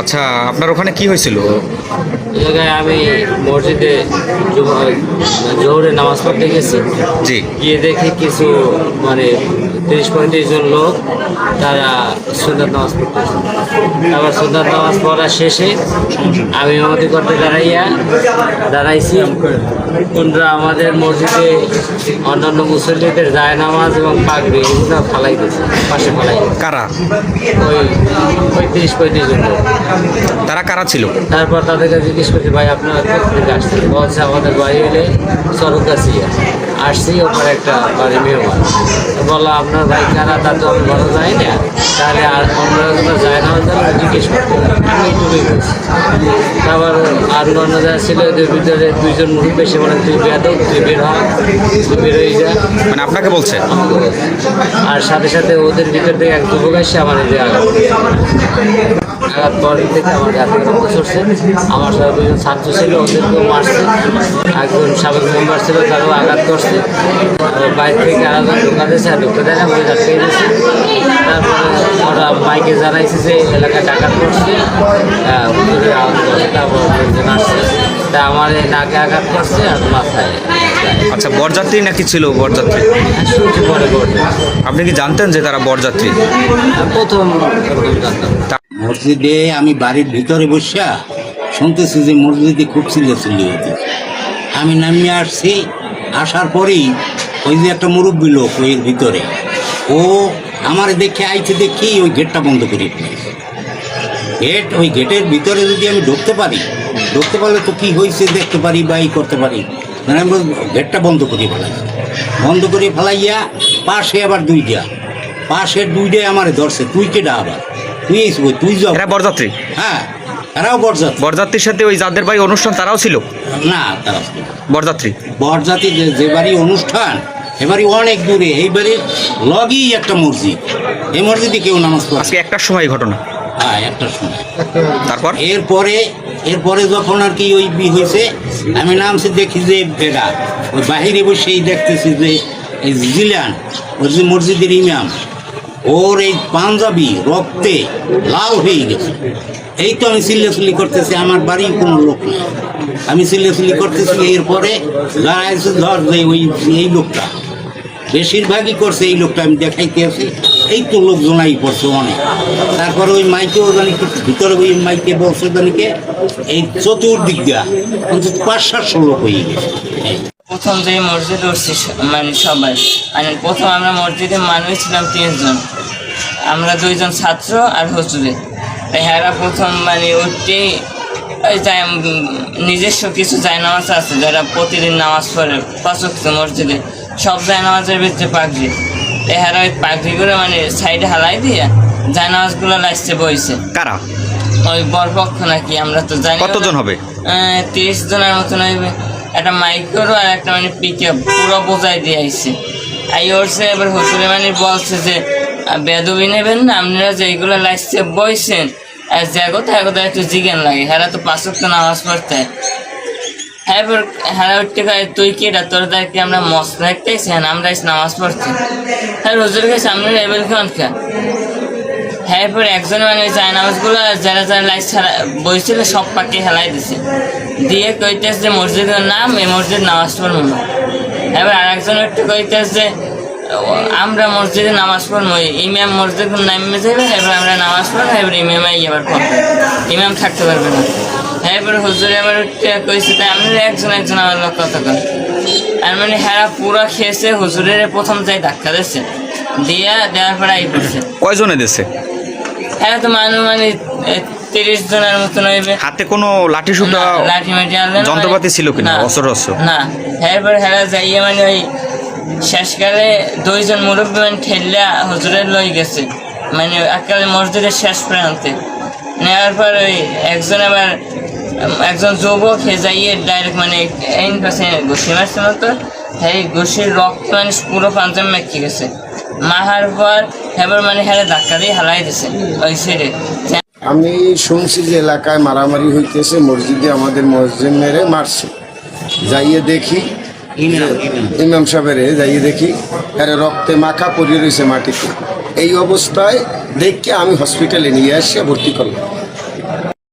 আচ্ছা আপনার ওখানে কি হয়েছিল? জায়গায় আমি মসজিদে জোহরে নামাজ পড়তে গেছি। জি। গিয়ে দেখি কিছু মানে তিরিশ পঁয়ত্রিশ জন লোক তারা সুন্দর নামাজ পড়তেছে। আবার সুন্দর নামাজ পড়া শেষে আমি ইমামতি করতে দাঁড়াইয়া দাঁড়াইছি। কোনরা আমাদের মসজিদে অন্যান্য মুসল্লিদের যায় নামাজ এবং পাগড়ি এগুলো ফালাই দিয়েছে পাশে ফালাই কারা? ওই ওই তিরিশ পঁয়ত্রিশ জন লোক। তারা কারা ছিল? তারপর তাদেরকে জিজ্ঞেস করছি ভাই আপনারা থেকে আসছেন? বলছে আমাদের বাড়ি হলে সরকাসিয়া আসছি ওপরে একটা বাড়ি মেহমান। তো বললাম আপনার ভাই কারা? তা তো আমি বলা যায় না। তাহলে আর অন্য কোনো যায় না জিজ্ঞেস করতে আমি বলছি তারপর আর অন্য যারা ছিল ওদের ভিতরে দুইজন মুরব্বী এসে বলেন তুই বেদ তুই বের হ তুই বের হয়ে যা। মানে আপনাকে বলছে? আর সাথে সাথে ওদের ভিতর থেকে এক যুবক এসে আমার যে আঘাত করেছে। আঘাত থেকে আমার হাতে রক্ত সরছে আমার সাথে দুজন ছাত্র ছিল ওদেরকেও মারছে। একজন সাবেক মেম্বার ছিল তারাও আঘাত করছে। বাইরে থেকে আলাদা ঢোকা দিয়েছে আর ঢুকতে দেয় না ওই আটকে দিয়েছে। তারপরে ওরা বাইকে জানাইছে যে এলাকায় ডাকাত করছে। আহ, হুজুরের করছে তারপর লোকজন আসছে। তা আমার এই নাকে আঘাত করছে আর মাথায়। আচ্ছা বরযাত্রী নাকি ছিল বরযাত্রী? শুনছি পরে আপনি কি জানতেন যে তারা বরযাত্রী? প্রথম জানতাম। মসজিদে আমি বাড়ির ভিতরে বসিয়া শুনতেছি যে মসজিদে খুব চিল্লাচিল্লি হচ্ছে আমি নামিয়ে আসছি, আসার পরেই ওই যে একটা মুরব্বী লোক ওই ভিতরে। ও আমার দেখে আইতে দেখি ওই গেটটা বন্ধ করে গেট, ওই গেটের ভিতরে যদি আমি ঢুকতে পারি, ঢুকতে পারলে তো কী হয়েছে দেখতে পারি বা ই করতে পারি? মানে আমি গেটটা বন্ধ করে ফেলাইছি। বন্ধ করে ফেলাইয়া পাশে আবার দুইটা। পাশে দুইটাই আমার ধরছে তুই কেডা আবার। তুই তুই এরা বরযাত্রী। হ্যাঁ তারাও বরযাত্রী। বরযাত্রীর সাথে ওই যাদের বাড়ি অনুষ্ঠান তারাও ছিল? না তারা বরযাত্রী। বরযাত্রী যে বাড়ি অনুষ্ঠান এ বাড়ি অনেক দূরে। এই বাড়ির লগেই একটা মসজিদ। এই মসজিদে কেউ নামাজ পড়ে আজকে একটার সময় ঘটনা। হ্যাঁ একটা সময়। তারপর? এরপরে এরপরে যখন আর কি ওই বি হয়েছে আমি নামছি দেখি যে বেড়া। ওই বাহিরে বসেই দেখতেছি যে এই জিলান ওই যে মসজিদের ইমাম। ওর এই পাঞ্জাবি রক্তে লাল হয়ে গেছে। এই তো আমি চিল্লাচিল্লি করতেছি, আমার বাড়ি কোনো লোক নেই। আমি চিল্লাচিল্লি করতেছি, এরপরে ধর যে ওই এই লোকটা, বেশিরভাগই করছে এই লোকটা, আমি দেখাইতে আছি এই তো লোকজন আই পড়ছে অনেক। তারপরে ওই মাইকেও জানি ভিতরে ওই মাইকে বলছে জানিকে এই চতুর্দিক দিয়া অন্তত পাঁচ সাতশো লোক হয়ে গেছে। প্রথম যে মসজিদে উঠছি মানে সবাই। মানে প্রথম আমরা মসজিদে মানুষ ছিলাম তিনজন। আমরা দুইজন ছাত্র আর হুজুরে। তাই হেরা প্রথম মানে উঠতে ওই যায় নিজস্ব কিছু জায়নামাজ আছে যারা প্রতিদিন নামাজ পড়ে পাঁচক মসজিদে। সব জায়নামাজের ভিতরে পাগড়ি। তাই হেরা ওই পাগড়িগুলো মানে সাইডে হালাই দিয়ে জায়নামাজগুলো লাইসে বইছে। কারা? ওই বরপক্ষ নাকি আমরা তো জানি কতজন হবে? তিরিশ জনের মতন হইবে। একটা মাইক্রো আর একটা মানে পিক আপ পুরো বোঝাই দিয়ে আইছে। আই ওরছে এবার হুসুরে মানে বলছে যে বেদবি নেবেন না, আপনারা যেগুলো লাইসে বইছেন, আর জাগো তাগো একটু জিজ্ঞান লাগে হ্যাঁ তো পাঁচক তো নামাজ পড়তে। হ্যাঁ হ্যাঁ উঠতে কয়, তুই কি এটা, তোর দ্বারা কি আমরা মস্ত দেখতেছি হ্যাঁ আমরা নামাজ পড়ছি হ্যাঁ রোজের কাছে আমরা এবার খান খা এরপর একজন মানে ওই জায়নামাজগুলো যারা যারা লাইট ছাড়া বইছিল, সব পাকে হেলাই দিছে। দিয়ে কইতেছে যে, মসজিদের নাম, এই মসজিদ নামাজ পড়ব না। এবার আর একজন একটু কইতেছে যে, আমরা মসজিদে নামাজ পড়ব ইমাম মসজিদ নামে যাবে এবার আমরা নামাজ পড়ব এবার ইমামাই এবার পড়ব। ইমাম থাকতে পারবে না। হ্যাঁ এবার হুজুর উঠতে কইছে তাই আমি একজন একজন আমার লোক কথা কয়। আর মানে হ্যাঁ পুরো খেয়েছে, হুজুরের প্রথম যাই ধাক্কা দিচ্ছে দিয়া দেওয়ার পরে আই পড়ছে কয়জনে দেশে হ্যাঁ তো মানুষ মানে তিরিশ জনের মতন হইবে। হাতে কোনো লাঠি সুটা লাঠি মাটি আনলে যন্ত্রপাতি ছিল কিনা? অস্ত্র টস্ত্র? না। এরপর হেরা যাইয়ে মানে ওই শেষকালে দুইজন মুরব্বী মানে ঠেললে হুজুরের লই গেছে। মানে একালে মসজিদের শেষ প্রান্তে। নেওয়ার পর ওই একজন আবার একজন যুবক হে যাইয়ে ডাইরেক্ট মানে এই পাশে ঘুষি মারছে মতো এই ঘুষির রক্ত মানে পুরো পাঞ্জাব মেখে গেছে। মাহার পর এবার মানে হেলে ধাক্কা দিয়ে ওই আমি শুনছি যে এলাকায় মারামারি হইতেছে মসজিদে আমাদের মসজিদ মেরে মারছে। যাইয়ে দেখি ইমাম, সাহেবের যাইয়ে দেখি আরে রক্তে মাখা পরিয়ে রয়েছে মাটিতে। এই অবস্থায় দেখে আমি হসপিটালে নিয়ে আসিয়া ভর্তি করলাম।